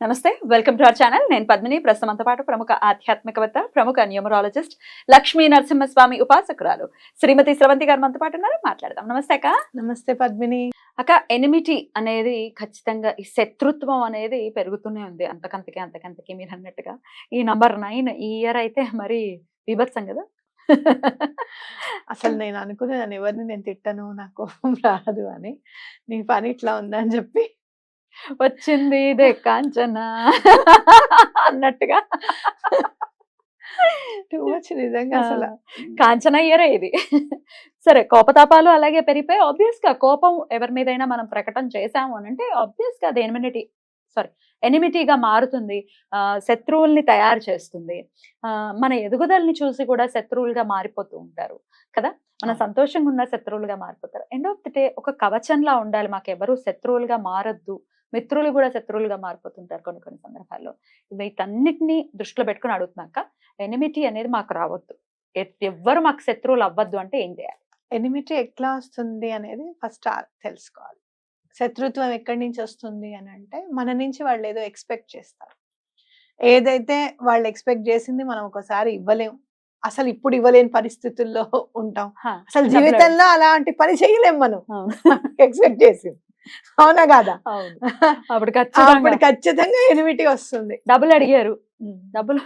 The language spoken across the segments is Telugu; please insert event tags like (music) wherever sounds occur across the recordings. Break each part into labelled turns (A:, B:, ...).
A: నమస్తే వెల్కమ్ టు అవర్ ఛానల్. నేను పద్మిని. ప్రస్తుతంతో పాటు ప్రముఖ ఆధ్యాత్మికవేత్త ప్రముఖ న్యూమరాలజిస్ట్ లక్ష్మీ నరసింహస్వామి ఉపాసకురాలు శ్రీమతి స్రవంతి గారు మనతో పాటు ఉన్నారు. మాట్లాడదాం. నమస్తే అక్క.
B: నమస్తే పద్మిని.
A: అక్క ఎనిమిటీ అనేది ఖచ్చితంగా ఈ శత్రుత్వం అనేది పెరుగుతూనే ఉంది అంతకంతకి అంతకంతకి మీరు అన్నట్టుగా. ఈ నంబర్ నైన్ ఈ ఇయర్ అయితే మరి విభత్సం కదా?
B: అసలు నేను అనుకునేదాన్ని ఎవరిని నేను తిట్టను నాకు కోపం రాదు అని. నీ పని ఇట్లా ఉందని చెప్పి
A: వచ్చింది ఇదే కాంచన అన్నట్టుగా.
B: టూ మచ్ నిజంగా అసలు.
A: కాంచన ఇయరే ఇది. సరే కోపతాపాలు అలాగే పెరిగిపోయి ఆబ్వియస్గా కోపం ఎవరి మీదైనా మనం ప్రకటన చేసాము అని అంటే ఆబ్వియస్గా అది ఎనిమినిటీ సారీ ఎనిమిటీగా మారుతుంది. ఆ, శత్రువుల్ని తయారు చేస్తుంది. ఆ, మన ఎదుగుదలని చూసి కూడా శత్రువులుగా మారిపోతూ ఉంటారు కదా? మన. సంతోషంగా ఉన్న శత్రువులుగా మారిపోతారు. ఎండ్ ఆఫ్ ది డే ఒక కవచంలా ఉండాలి మాకు ఎవరు శత్రువులుగా మారద్దు. మిత్రులు కూడా శత్రువులుగా మారిపోతుంటారు కొన్ని కొన్ని సందర్భాల్లో. వీటన్నిటిని దృష్టిలో పెట్టుకుని అడుగుతున్నాక ఎనిమిటీ అనేది మాకు రావద్దు. ఎవ్వరు మాకు శత్రువులు అవ్వద్దు అంటే ఏం చేయాలి?
B: ఎనిమిటీ ఎట్లా వస్తుంది అనేది ఫస్ట్ తెలుసుకోవాలి. శత్రుత్వం ఎక్కడి నుంచి వస్తుంది అని అంటే మన నుంచి వాళ్ళు ఏదో ఎక్స్పెక్ట్ చేస్తారు. ఏదైతే వాళ్ళు ఎక్స్పెక్ట్ చేసింది మనం ఒకసారి ఇవ్వలేం. అసలు ఇప్పుడు ఇవ్వలేని పరిస్థితుల్లో ఉంటాం. అసలు జీవితంలో అలాంటి పని చేయలేం మనం. ఎక్స్పెక్ట్ చేసింది. అవునా కాదా?
A: అవును. అప్పుడు
B: అప్పుడు
A: ఖచ్చితంగా
B: ఎనిమిటీ వస్తుంది.
A: డబ్బులు అడిగారు. డబ్బులు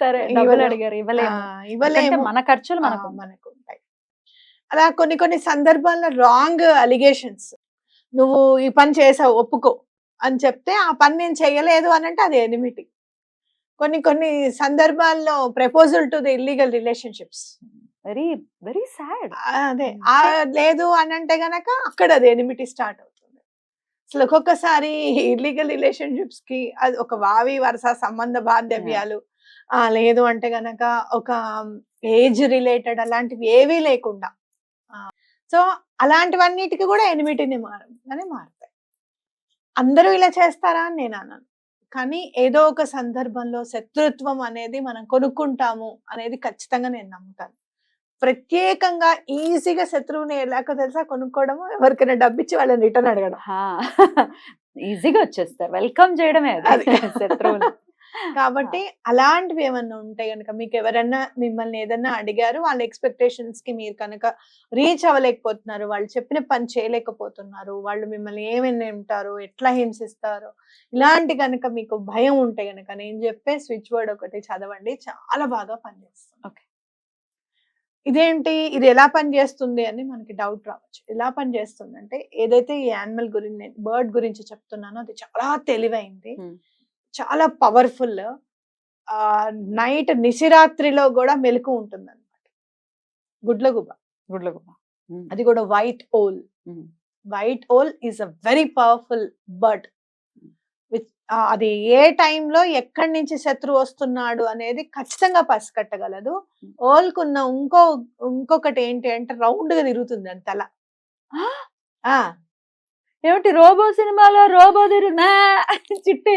A: సరే డబ్బులు. అడిగారు. ఇవ్వలేము. ఎందుకంటే
B: ఇవ్వలేము.
A: మన ఖర్చులు మనకు
B: మనకు. ఉంటాయి అలా కొన్ని కొన్ని సందర్భాల్లో రాంగ్ అలిగేషన్స్. నువ్వు ఈ పని చేసావు ఒప్పుకో అని చెప్తే ఆ పని నేను చేయలేదు అని అంటే అది ఎనిమిటీ కొన్ని కొన్ని సందర్భాల్లో proposal to the illegal relationships.
A: Very very sad.
B: అదే. లేదు అని అంటే గనక అక్కడ అది ఎనిమిటీ స్టార్ట్ అవుతుంది. అసలు ఒక్కొక్కసారి ఇల్లీగల్ రిలేషన్షిప్స్కి అది ఒక వావి వరుస సంబంధ బాంధవ్యాలు ఆ లేదు అంటే గనక ఒక ఏజ్ రిలేటెడ్ అలాంటివి ఏవీ లేకుండా. సో అలాంటివన్నిటికి కూడా ఎనిమిటీని మారగానే మారుతాయి. అందరూ ఇలా చేస్తారా అని నేను అన్నాను కానీ ఏదో ఒక సందర్భంలో శత్రుత్వం అనేది మనం కొనుక్కుంటాము అనేది ఖచ్చితంగా నేను నమ్ముతాను. ప్రత్యేకంగా ఈజీగా శత్రువుని ఎలాగో తెలుసా కొనుక్కోవడము? ఎవరికైనా డబ్బిచ్చి వాళ్ళని రిటర్న్ అడగడం.
A: ఈజీగా వచ్చేస్తారు. వెల్కమ్ చేయడమే. (laughs) శత్రువులు
B: కాబట్టి అలాంటివి ఏమన్నా ఉంటే గనుక మీకు ఎవరన్నా మిమ్మల్ని ఏదన్నా అడిగారు వాళ్ళ ఎక్స్పెక్టేషన్స్కి మీరు కనుక రీచ్ అవ్వలేకపోతున్నారు వాళ్ళు చెప్పిన పని చేయలేకపోతున్నారు వాళ్ళు మిమ్మల్ని ఏమైనా ఉంటారు ఎట్లా హింసిస్తారు ఇలాంటి కనుక మీకు భయం ఉంటే గనుక నేను చెప్పే స్విచ్ వర్డ్ ఒకటి చదవండి. చాలా బాగా పనిచేస్తుంది.
A: Okay.
B: ఇదేంటి? ఇది ఎలా పనిచేస్తుంది అని మనకి డౌట్ రావచ్చు. ఎలా పనిచేస్తుంది అంటే ఏదైతే ఈ యానిమల్ గురించి బర్డ్ గురించి చెప్తున్నానో అది చాలా తెలివైంది. చాలా పవర్ఫుల్ ఆ నైట్ నిశిరాత్రిలో కూడా మెలకు ఉంటుంది అనమాట గుడ్లగుబ.
A: గుడ్లు
B: అది కూడా white owl white owl is a very powerful bird అది ఏ టైంలో ఎక్కడి నుంచి శత్రువు వస్తున్నాడు అనేది ఖచ్చితంగా పసిగట్టగలదు
A: Hmm.
B: ఓల్కున్న ఇంకో ఇంకొకటి ఏంటి అంటే రౌండ్గా తిరుగుతుంది అని తల. ఆ?
A: ఏమిటి రోబో సినిమాలో రోబో తిరుగునా చిట్టి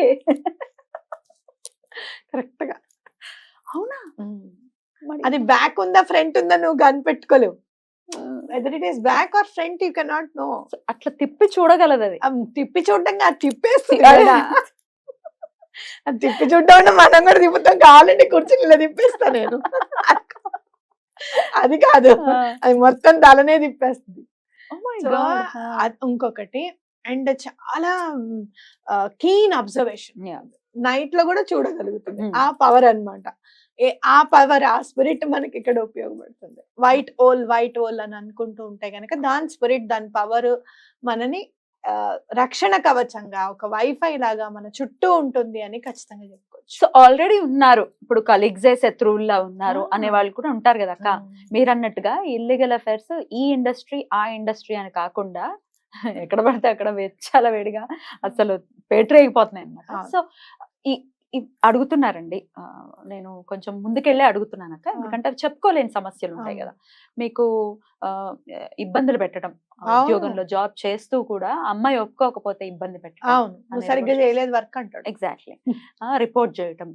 B: కరెక్ట్గా
A: అవునా?
B: అది బ్యాక్ ఉందా ఫ్రంట్ ఉందా నువ్వు కనిపెట్టుకోలేవు whether it is back or front you cannot know
A: అట్లా తిప్పి చూడగలదు అది
B: తిప్పి అది తిప్పేస్తుంది (laughs)
A: అదే.
B: తిప్పి చూడడం మనం కూడా తిప్పుతాం కావాలంటే కూర్చుని ఇలా తిప్పేస్తా నేను అది కాదు. అది మొత్తం తలనే తిప్పేస్తుంది
A: Oh
B: ఇంకొకటి అండ్ చాలా కీన్ అబ్జర్వేషన్. నైట్లో కూడా చూడగలుగుతుంది
A: Mm.
B: ఆ పవర్ అన్నమాట ఏ ఆ పవర్ ఆ స్పిరిట్ మనకి ఇక్కడ ఉపయోగపడుతుంది వైట్ ఓల్ వైట్ ఓల్ అని అనుకుంటూ ఉంటే గనక దాని స్పిరిట్ దాని పవర్ మనని రక్షణ కవచంగా ఒక వైఫై లాగా మన చుట్టూ ఉంటుంది అని ఖచ్చితంగా చెప్పుకోవచ్చు
A: సో ఆల్రెడీ ఉన్నారు ఇప్పుడు కలీగ్సే శత్రువుల్లా ఉన్నారు. అనే వాళ్ళు కూడా ఉంటారు కదా అక్క. మీరు అన్నట్టుగా ఇల్లీగల్ అఫైర్స్ ఈ ఇండస్ట్రీ ఆ ఇండస్ట్రీ అని కాకుండా ఎక్కడ పడితే అక్కడ వెచ్చాల వేడిగా అసలు పేటరేగిపోతున్నాయి
B: అవును.
A: సో ఈ అడుగుతున్నారండి. నేను కొంచెం ముందుకెళ్ళి అడుగుతున్నాను అక్క ఎందుకంటే అవి చెప్పుకోలేని సమస్యలు ఉంటాయి. కదా. మీకు ఇబ్బందులు పెట్టడం. ఉద్యోగంలో జాబ్ చేస్తూ కూడా అమ్మాయి ఒప్పుకోకపోతే ఇబ్బంది పెట్టడం
B: సరిగ్గా చేయలేదు వర్క్ అంటాడు.
A: ఎగ్జాక్ట్లీ. రిపోర్ట్ చేయటం.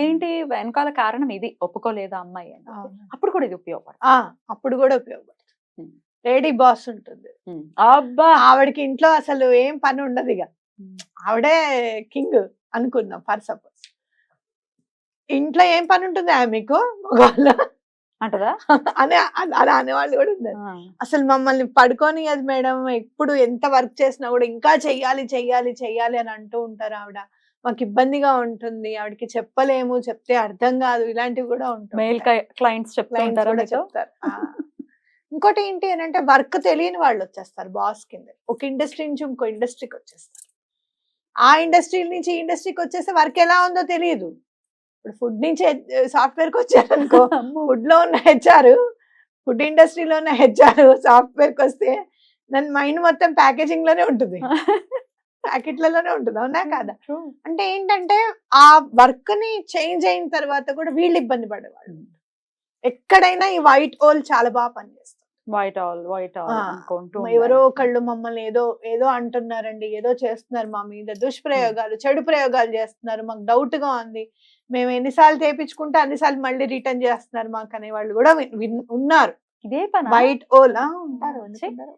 A: ఏంటి వెనకాల కారణం ఇది. ఒప్పుకోలేదా అమ్మాయి. అప్పుడు కూడా ఇది ఉపయోగపడుతుంది
B: అప్పుడు కూడా ఉపయోగపడుతుంది. లేడీ బాస్ ఉంటుంది.
A: అబ్బా!
B: ఆవిడకి ఇంట్లో అసలు ఏం పని ఉండదు ఇక. ఆవిడే కింగ్ అనుకుందాం ఫర్ సపోజ్. ఇంట్లో ఏం పని ఉంటుంది ఆ మీకు? మగవాళ్ళ
A: అంటదా?
B: అనే అలా అనేవాళ్ళు కూడా ఉన్నారు. అసలు మమ్మల్ని పడుకొని అది మేడం ఎప్పుడు ఎంత వర్క్ చేసినా కూడా ఇంకా చెయ్యాలి చెయ్యాలి చెయ్యాలి అని అంటూ ఉంటారు ఆవిడ. మాకు ఇబ్బందిగా ఉంటుంది ఆవిడకి చెప్పలేము చెప్తే అర్థం కాదు ఇలాంటివి కూడా
A: మెయిల్
B: ఉంటాయి
A: క్లయింట్స్?
B: చెప్తారు. ఇంకోటి ఏంటి అని అంటే వర్క్ తెలియని వాళ్ళు వచ్చేస్తారు బాస్ కింద. ఒక ఇండస్ట్రీ నుంచి ఇంకో ఇండస్ట్రీకి వచ్చేస్తారు. ఆ ఇండస్ట్రీ నుంచి ఈ ఇండస్ట్రీకి వచ్చేస్తే వర్క్ ఎలా ఉందో తెలియదు. ఇప్పుడు ఫుడ్ నుంచి సాఫ్ట్వేర్కి వచ్చారనుకో (laughs)
A: అమ్మో.
B: ఫుడ్లో ఉన్న హెచ్ఆర్ ఫుడ్ ఇండస్ట్రీలో ఉన్న హెచ్ఆర్ సాఫ్ట్వేర్కి వస్తే దాని మైండ్ మొత్తం ప్యాకేజింగ్లోనే ఉంటుంది. ప్యాకెట్లలోనే ఉంటుంది. అవునా కాదా. అంటే ఏంటంటే ఆ వర్క్ని చేంజ్ అయిన తర్వాత కూడా వీళ్ళు ఇబ్బంది పడేవాళ్ళు. ఎక్కడైనా ఈ వైట్ ఓల్ చాలా బాగా పనిచేస్తుంది.
A: వైట్ ఆల్ వైట్ ఆల్
B: ఎవరో. ఒకళ్ళు మమ్మల్ని ఏదో ఏదో అంటున్నారండి ఏదో చేస్తున్నారు మా మీద. దుష్ప్రయోగాలు చెడు ప్రయోగాలు చేస్తున్నారు. మాకు డౌట్గా ఉంది. మేము ఎన్నిసార్లు చేపించుకుంటే అన్నిసార్లు మళ్ళీ రిటర్న్ చేస్తున్నారు మాకు అనే వాళ్ళు కూడా ఉన్నారు.
A: ఇదే పని?
B: వైట్ ఓల్ ఉంటారు.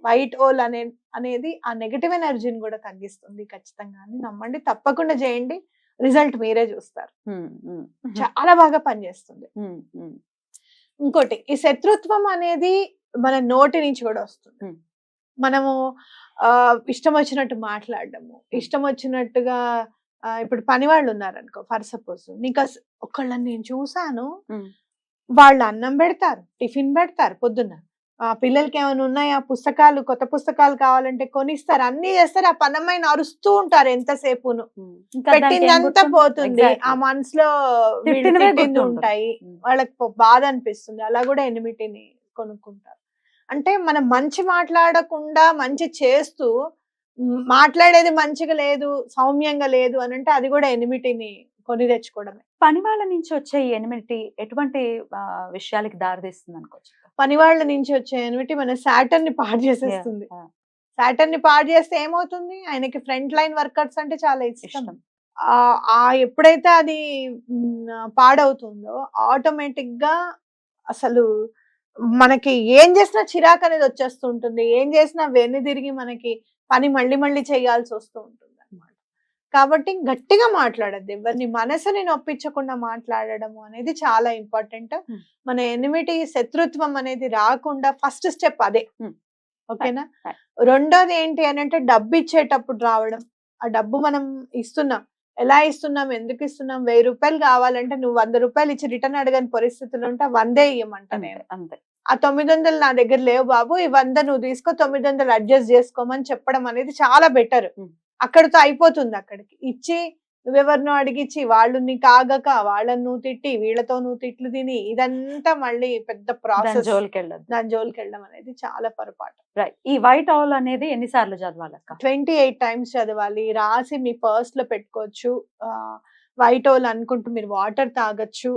B: వైట్ ఓల్ అనే అనేది ఆ నెగటివ్ ఎనర్జీని కూడా తగ్గిస్తుంది ఖచ్చితంగా అని నమ్మండి. తప్పకుండా చేయండి. రిజల్ట్ మీరే చూస్తారు. చాలా బాగా పనిచేస్తుంది. (laughs) ఇంకోటి ఈ శత్రుత్వం అనేది మన నోటి నుంచి కూడా వస్తుంది. మనము ఆ ఇష్టం వచ్చినట్టు మాట్లాడడము ఇష్టం వచ్చినట్టుగా ఇప్పుడు పని వాళ్ళు ఉన్నారనుకో ఫర్ సపోజ్ నీకు ఒకళ్ళని నేను చూసాను. వాళ్ళు అన్నం పెడతారు టిఫిన్ పెడతారు పొద్దున్న. ఆ పిల్లలకి ఏమైనా ఉన్నాయా? పుస్తకాలు కొత్త పుస్తకాలు కావాలంటే కొనిస్తారు. అన్ని చేస్తారు. ఆ పనమ్మాయిని అరుస్తూ ఉంటారు ఎంతసేపును. పెట్టిందంతా పోతుంది. ఆ మనసులో. ఉంటాయి. వాళ్ళకి బాధ అనిపిస్తుంది. అలా కూడా ఎనిమిటిని కొనుక్కుంటారు. అంటే మనం మంచి మాట్లాడకుండా మంచి చేస్తూ మాట్లాడేది మంచిగా లేదు సౌమ్యంగా లేదు అని అంటే అది కూడా ఎనిమిటిని కొని తెచ్చుకోవడమే.
A: పని వాళ్ళ నుంచి వచ్చే ఎనిమిది ఎటువంటి విషయాలకి దారితీస్తుంది అనుకోవచ్చు?
B: పని వాళ్ళ నుంచి వచ్చే ఎనిమిటి మన సాటర్న్ని పాడు చేసేస్తుంది. సాటర్న్ని పాడు చేస్తే ఏమవుతుంది? ఆయనకి ఫ్రంట్ లైన్ వర్కర్స్ అంటే చాలా ఇష్టం. ఆ ఎప్పుడైతే అది పాడవుతుందో ఆటోమేటిక్గా అసలు మనకి ఏం చేసినా చిరాకు అనేది వచ్చేస్తూ ఉంటుంది ఏం చేసినా వెన్ను తిరిగి మనకి పని మళ్ళీ మళ్ళీ చేయాల్సి వస్తూ ఉంటుంది అన్నమాట కాబట్టి గట్టిగా మాట్లాడద్దు. ఎవరిని మనసుని నొప్పించకుండా మాట్లాడడము అనేది చాలా ఇంపార్టెంట్. మన ఎనిమిటి శత్రుత్వం అనేది రాకుండా ఫస్ట్ స్టెప్ అదే. ఓకేనా. రెండోది ఏంటి అని అంటే డబ్బు ఇచ్చేటప్పుడు రావడం. ఆ డబ్బు మనం ఇస్తున్నాం. ఎలా ఇస్తున్నాం? ఎందుకు ఇస్తున్నాం? వెయ్యి రూపాయలు కావాలంటే నువ్వు వంద రూపాయలు ఇచ్చి రిటర్న్ అడగని పరిస్థితులు ఉంటే వందే ఇయ్యమంట నేను
A: అంతే.
B: ఆ తొమ్మిది వందలు నా దగ్గర లేవు బాబు ఈ వంద నువ్వు తీసుకో తొమ్మిది వందలు అడ్జస్ట్ చేసుకోమని చెప్పడం అనేది చాలా బెటర్. అక్కడితో అయిపోతుంది అక్కడికి. ఇచ్చి నువ్వెవరినో అడిగిచ్చి వాళ్ళు నీకు ఆగక వాళ్ళని నువ్వు తిట్టి వీళ్ళతో నువ్వు తిట్లు తిని ఇదంతా మళ్ళీ పెద్ద ప్రాసెస్.
A: జోలికి వెళ్ళదు
B: దాని జోలికి వెళ్ళడం అనేది చాలా పొరపాటు.
A: రైట్ ఈ వైట్ ఆల్ అనేది ఎన్నిసార్లు చదవాలక్క?
B: ట్వంటీ ఎయిట్ టైమ్స్ చదవాలి. రాసి మీ పర్స్లో పెట్టుకోవచ్చు వైట్ ఓల్ అనుకుంటూ మీరు వాటర్ తాగొచ్చు.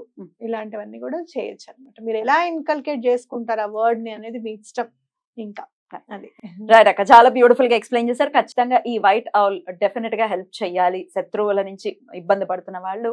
B: ఇలాంటివన్నీ కూడా చేయొచ్చు అన్నమాట. మీరు ఎలా ఇన్కల్కేట్ చేసుకుంటారు ఆ వర్డ్ని అనేది మీ ఇష్టం ఇంకా. అది.
A: రైట్ అక్క. చాలా బ్యూటిఫుల్గా ఎక్స్ప్లెయిన్ చేశారు. ఖచ్చితంగా ఈ వైట్ ఆల్ డెఫినెట్గా హెల్ప్ చేయాలి. శత్రువుల నుంచి ఇబ్బంది పడుతున్న వాళ్ళు